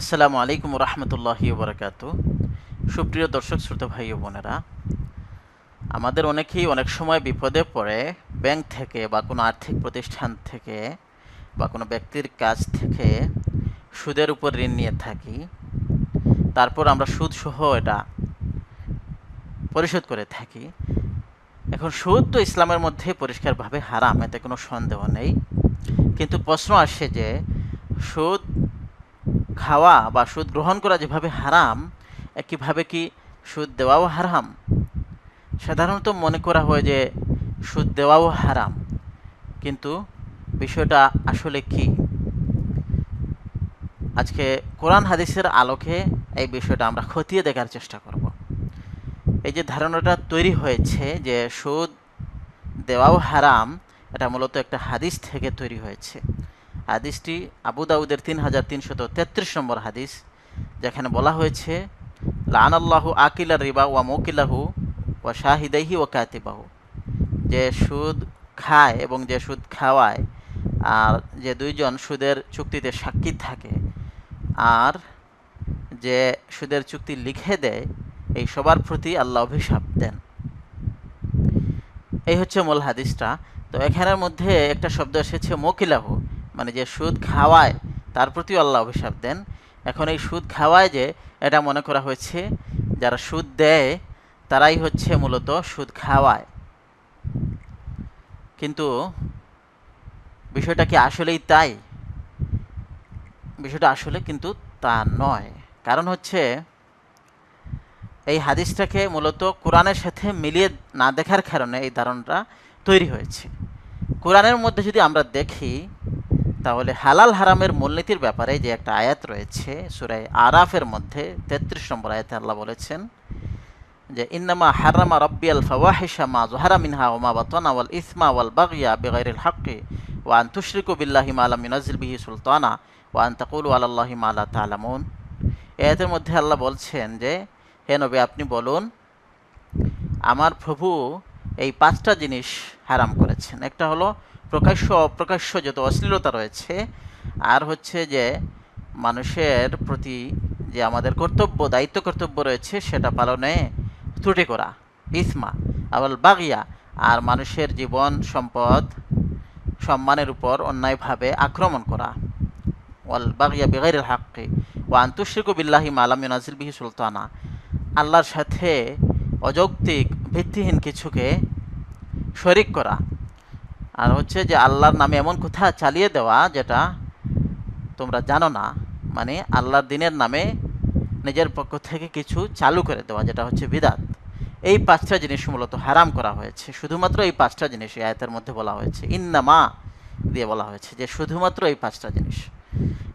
আসসালামু আলাইকুম রহমতুল্লাহি বরকাত সুপ্রিয় দর্শক, শ্রোতা ভাই ও বোনেরা, আমাদের অনেকেই অনেক সময় বিপদে পড়ে ব্যাংক থেকে বা কোনো আর্থিক প্রতিষ্ঠান থেকে বা কোনো ব্যক্তির কাছ থেকে সুদের উপর ঋণ নিয়ে থাকি। তারপর আমরা সুদ সহ এটা পরিশোধ করে থাকি। এখন সুদ তো ইসলামের মধ্যে পরিষ্কারভাবে হারাম, এতে কোনো সন্দেহ নেই। কিন্তু প্রশ্ন আসে যে সুদ খাওয়া বা সুদ গ্রহণ করা যেভাবে হারাম, একইভাবে কি সুদ দেওয়াও হারাম? সাধারণত মনে করা হয় যে সুদ দেওয়াও হারাম। কিন্তু বিষয়টা আসলে কি? আজকে কোরআন হাদিসের আলোকে এই বিষয়টা আমরা খতিয়ে দেখার চেষ্টা করব। এই যে ধারণাটা তৈরি হয়েছে যে সুদ দেওয়াও হারাম, এটা মূলত একটা হাদিস থেকে তৈরি হয়েছে। হাদিসটি আবু দাউদের তিন হাজার তিনশত তেত্রিশ নম্বর হাদিস, যেখানে বলা হয়েছে লান আল্লাহু আকিলা রিবা ওয়া মকিলাহু ওয়া শাহিদাইহি ও কাতিবাহু। যে সুদ খায় এবং যে সুদ খাওয়ায়, আর যে দুইজন সুদের চুক্তিতে সাক্ষী থাকে, আর যে সুদের চুক্তি লিখে দেয়, এই সবার প্রতি আল্লাহ অভিশাপ দেন। এই হচ্ছে মূল হাদিসটা। তো এখানের মধ্যে একটা শব্দ এসেছে, মকিলাহু। মানে যে সুদ খাওয়ায়, তার প্রতি আল্লাহ অভিশাপ দেন। এখন এই সুদ খাওয়ায় যে, এটা মনে করা হয়েছে, যারা সুদ দেয়, তারাই হচ্ছে মূলত সুদ খাওয়ায়। কিন্তু বিষয়টা কি আসলেই তাই? বিষয়টা আসলে কিন্তু তা নয়। কারণ হচ্ছে, এই হাদিসটাকে মূলত কোরআনের সাথে মিলিয়ে না দেখার কারণে এই ধারণাটা তৈরি হয়েছে। কোরআনের মধ্যে যদি আমরা দেখি তাহলে হালাল হারামের মূলনীতির ব্যাপারে যে একটা আয়াত রয়েছে সুরাই আরাফের মধ্যে, তেত্রিশ নম্বর আয়াতে আল্লাহ বলেছেন যে, ইন্নামা হারামা রব্বি আল ফাওয়াহিশা জোহারা মিনহা ওমা বাতনা ওয়াল ইসমা ওয়াল বাগিয়া বেগাইরুল হাক্কি ওয়ান তুশরিকু বিল্লাহি মালাম মিনাজিল বিহি সুলতানা ওয়ান তাকুলু আল্লাহি মালা তালামুন। আয়াতের মধ্যে আল্লাহ বলছেন যে, হে নবী, আপনি বলুন, আমার প্রভু এই পাঁচটা জিনিস হারাম করেছেন। একটা হলো প্রকাশ্য অপ্রকাশ্য যত অশ্লীলতা রয়েছে, আর হচ্ছে যে মানুষের প্রতি যে আমাদের কর্তব্য, দায়িত্ব কর্তব্য রয়েছে, সেটা পালনে ত্রুটি করা, ইসমা আবার বাগিয়া, আর মানুষের জীবন সম্পদ, সম্মানের উপর অন্যায়ভাবে আক্রমণ করা। ওয়াল বাগিয়া বেগাইর হাক্কি ওয়ান তুশরিকু বিল্লাহি মালাম নাজিল বিহি সুলতানা। আল্লাহর সাথে অযৌক্তিক ভিত্তিহীন কিছুকে শরিক করা আর হচ্ছে যে আল্লাহর নামে এমন কথা চালিয়ে দেওয়া যেটা তোমরা জানো না মানে আল্লাহর দিনের নামে নিজের পক্ষ থেকে কিছু চালু করে দেওয়া, যেটা হচ্ছে বিদাত। এই পাঁচটা জিনিস মূলত হারাম করা হয়েছে। শুধুমাত্র এই পাঁচটা জিনিস এই আয়তের মধ্যে বলা হয়েছে। ইন্নামা দিয়ে বলা হয়েছে যে শুধুমাত্র এই পাঁচটা জিনিস।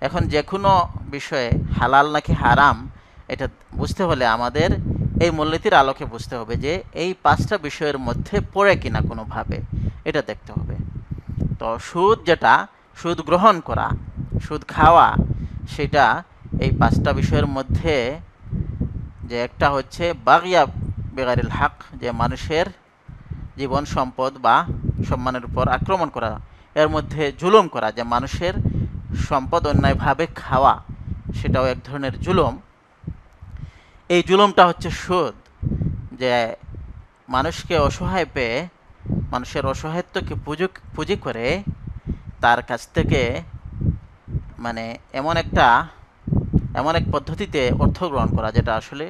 এখন যে কোনো বিষয়ে হালাল নাকি হারাম, এটা বুঝতে হলে আমাদের এই মূলনীতির আলোকে বুঝতে হবে যে এই পাঁচটা বিষয়ের মধ্যে পড়ে কিনা কোনোভাবে। এটা দেখতে হবে। তো সুদ যেটা, সুদ গ্রহণ করা, সুদ খাওয়া, সেটা এই পাঁচটা বিষয়ের মধ্যে যে একটা হচ্ছে বাগিয়া বেগারিল হাক, যে মানুষের জীবন সম্পদ বা সম্মানের উপর আক্রমণ করা, এর মধ্যে জুলুম করা, যে মানুষের সম্পদ অন্যায়ভাবে খাওয়া, সেটাও এক ধরনের জুলুম। এই জুলুমটা হচ্ছে সুদ, যে মানুষকে অসহায় পেয়ে মানুষের অসহায়ত্বকে পুজো, পুঁজি করে তার কাছ থেকে মানে এমন একটা, এমন এক পদ্ধতিতে অর্থ গ্রহণ করা যেটা আসলে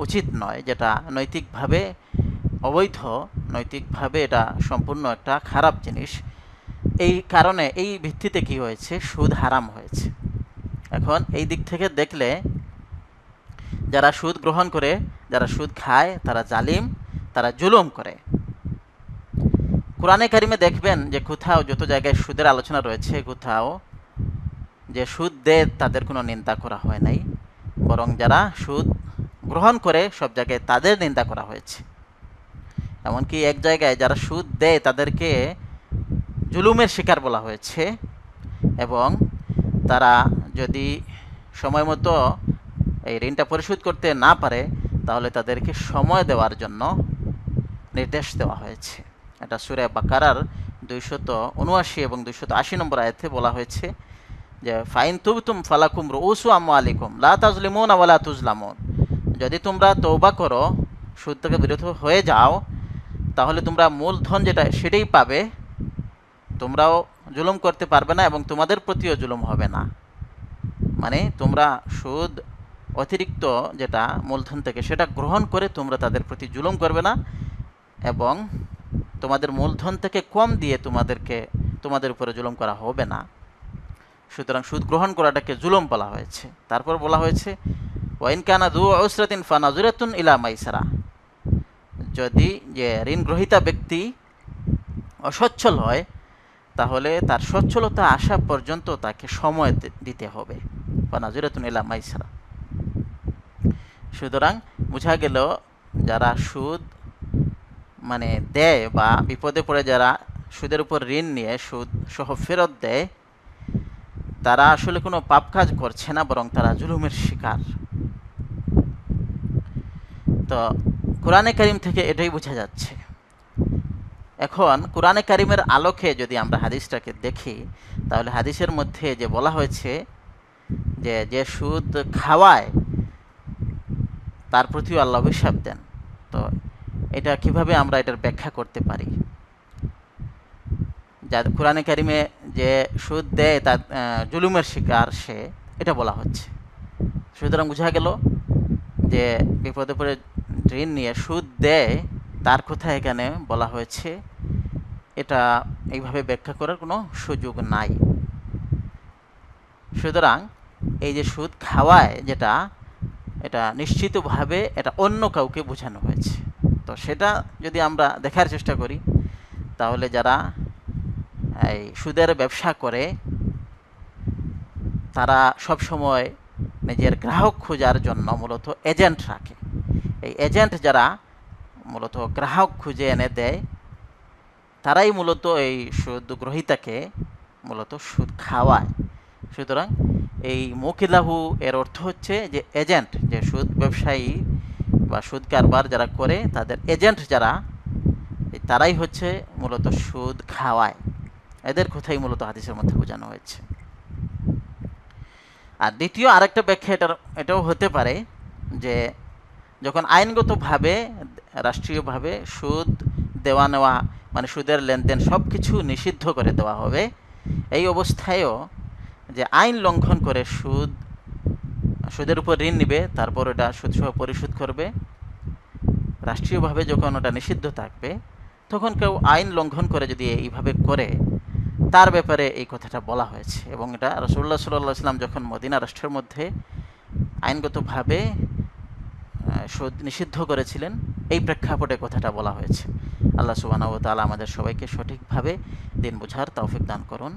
উচিত নয়, যেটা নৈতিকভাবে অবৈধ, নৈতিকভাবে এটা সম্পূর্ণ একটা খারাপ জিনিস। এই কারণে, এই ভিত্তিতে কি হয়েছে? সুদ হারাম হয়েছে। এখন এই দিক থেকে দেখলে যারা সুদ গ্রহণ করে, যারা সুদ খায়, তারা জালিম, তারা জুলুম করে। কোরআনে কারিমে দেখবেন যে কোথাও যত জায়গায় সুদের আলোচনা রয়েছে, কোথাও যে সুদ দেয় তাদের কোনো নিন্দা করা হয় নাই। বরং যারা সুদ গ্রহণ করে, সব জায়গায় তাদের নিন্দা করা হয়েছে। এমনকি এক জায়গায় যারা সুদ দেয়, তাদেরকে জুলুমের শিকার বলা হয়েছে। এবং তারা যদি সময় মতো এই ঋণটা পরিশোধ করতে না পারে, তাহলে তাদেরকে সময় দেওয়ার জন্য নির্দেশ দেওয়া হয়েছে। এটা সুরে বাকারার দুইশত উনআশি এবং দুইশত আশি নম্বর আয়াতে বলা হয়েছে যে, ফাইন তুবতুম ফালাকুম রুসু আম্মু আলিকুম লা আওয়ালা তুজলামুন। যদি তোমরা তৌবা করো, সুদ থেকে বিরত হয়ে যাও, তাহলে তোমরা মূলধন যেটা সেটাই পাবে। তোমরাও জুলুম করতে পারবে না এবং তোমাদের প্রতিও জুলুম হবে না। মানে তোমরা সুদ অতিরিক্ত যেটা মূলধন থেকে সেটা গ্রহণ করে তোমরা তাদের প্রতি জুলুম করবে না এবং তোমাদের মূলধন থেকে কম দিয়ে তোমাদেরকে, তোমাদের উপরে জুলুম করা হবে না। সুতরাং সুদ গ্রহণ করাটাকে জুলুম বলা হয়েছে। তারপর বলা হয়েছে, ওয়াইন কানা দু ঔসরাতিন ফানাজুরাতুন ইলা মাইসারা। যদি যে ঋণ গ্রহীতা ব্যক্তি অসচ্ছল হয়, তাহলে তার সচ্ছলতা আসা পর্যন্ত তাকে সময় দিতে হবে। ফানাজুরাতুন ইলা মাইসারা। সুতরাং বোঝা গেল, যারা সুদ মানে দেয় বা বিপদে পড়ে যারা সুদের উপর ঋণ নিয়ে, সুদ সহ ফেরত দেয়, তারা আসলে কোনো পাপ কাজ করছে না, বরং তারা জুলুমের শিকার। তো কোরআনে কারিম থেকে এটাই বোঝা যাচ্ছে। এখন কোরআনে কারিমের আলোকে যদি আমরা হাদিসটাকে দেখি, তাহলে হাদিসের মধ্যে যে বলা হয়েছে যে যে সুদ খাওয়ায়, তার প্রতিও আল্লাহ অভিশাপ দেন। তো এটা কীভাবে আমরা এটার ব্যাখ্যা করতে পারি? যা কোরআনে কারিমে যে সুদ দেয় তার জুলুমের শিকার সে, এটা বলা হচ্ছে। সুতরাং বোঝা গেল যে বিপদে পড়ে ঋণ নিয়ে সুদ দেয় তার কথা এখানে বলা হয়েছে। এটা এইভাবে ব্যাখ্যা করার কোনো সুযোগ নাই। সুতরাং এই যে সুদ খাওয়ায় যেটা, এটা নিশ্চিতভাবে এটা অন্য কাউকে বোঝানো হয়েছে। তো সেটা যদি আমরা দেখার চেষ্টা করি, তাহলে যারা এই সুদের ব্যবসা করে, তারা সব সময় নিজের গ্রাহক খোঁজার জন্য মূলত এজেন্ট রাখে। এই এজেন্ট যারা মূলত গ্রাহক খুঁজে এনে দেয়, তারাই মূলত এই সুদ গ্রহীতাকে মূলত সুদ খাওয়ায়। সুতরাং এই মোকিলাহু এর অর্থ হচ্ছে যে এজেন্ট, যে সুদ ব্যবসায়ী বা সুদ কারবার যারা করে, তাদের এজেন্ট যারা তারাই হচ্ছে মূলত সুদ খাওয়ায়। এদের কথাই মূলত হাদিসের মধ্যে বোঝানো হয়েছে। আর দ্বিতীয় আরেকটা ব্যাখ্যা এটার, এটাও হতে পারে যে যখন আইনগতভাবে, রাষ্ট্রীয়ভাবে সুদ দেওয়া নেওয়া মানে সুদের লেনদেন সব কিছু নিষিদ্ধ করে দেওয়া হবে, এই অবস্থায়ও যে আইন লঙ্ঘন করে সুদ সুদের উপর ঋণ নিবে, তারপর ওটা সুদসহ পরিশোধ করবে। রাষ্ট্রীয়ভাবে যখন ওটা নিষিদ্ধ থাকবে, তখন কেউ আইন লঙ্ঘন করে যদি এইভাবে করে, তার ব্যাপারে এই কথাটা বলা হয়েছে। এবং এটা রসুল্লাহ সাল্লাহ সাল্লাম যখন মদিনা রাষ্ট্রের মধ্যে আইনগতভাবে সুদ নিষিদ্ধ করেছিলেন, এই প্রেক্ষাপটে কথাটা বলা হয়েছে। আল্লাহ সুবাহ তালা আমাদের সবাইকে সঠিকভাবে দিন বোঝার তৌফিক দান করুন।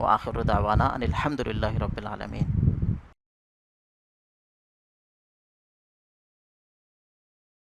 ও আখরুদ্দাওয়ানা আনিল আলহামদুলিল্লাহ রবিল আলমিন।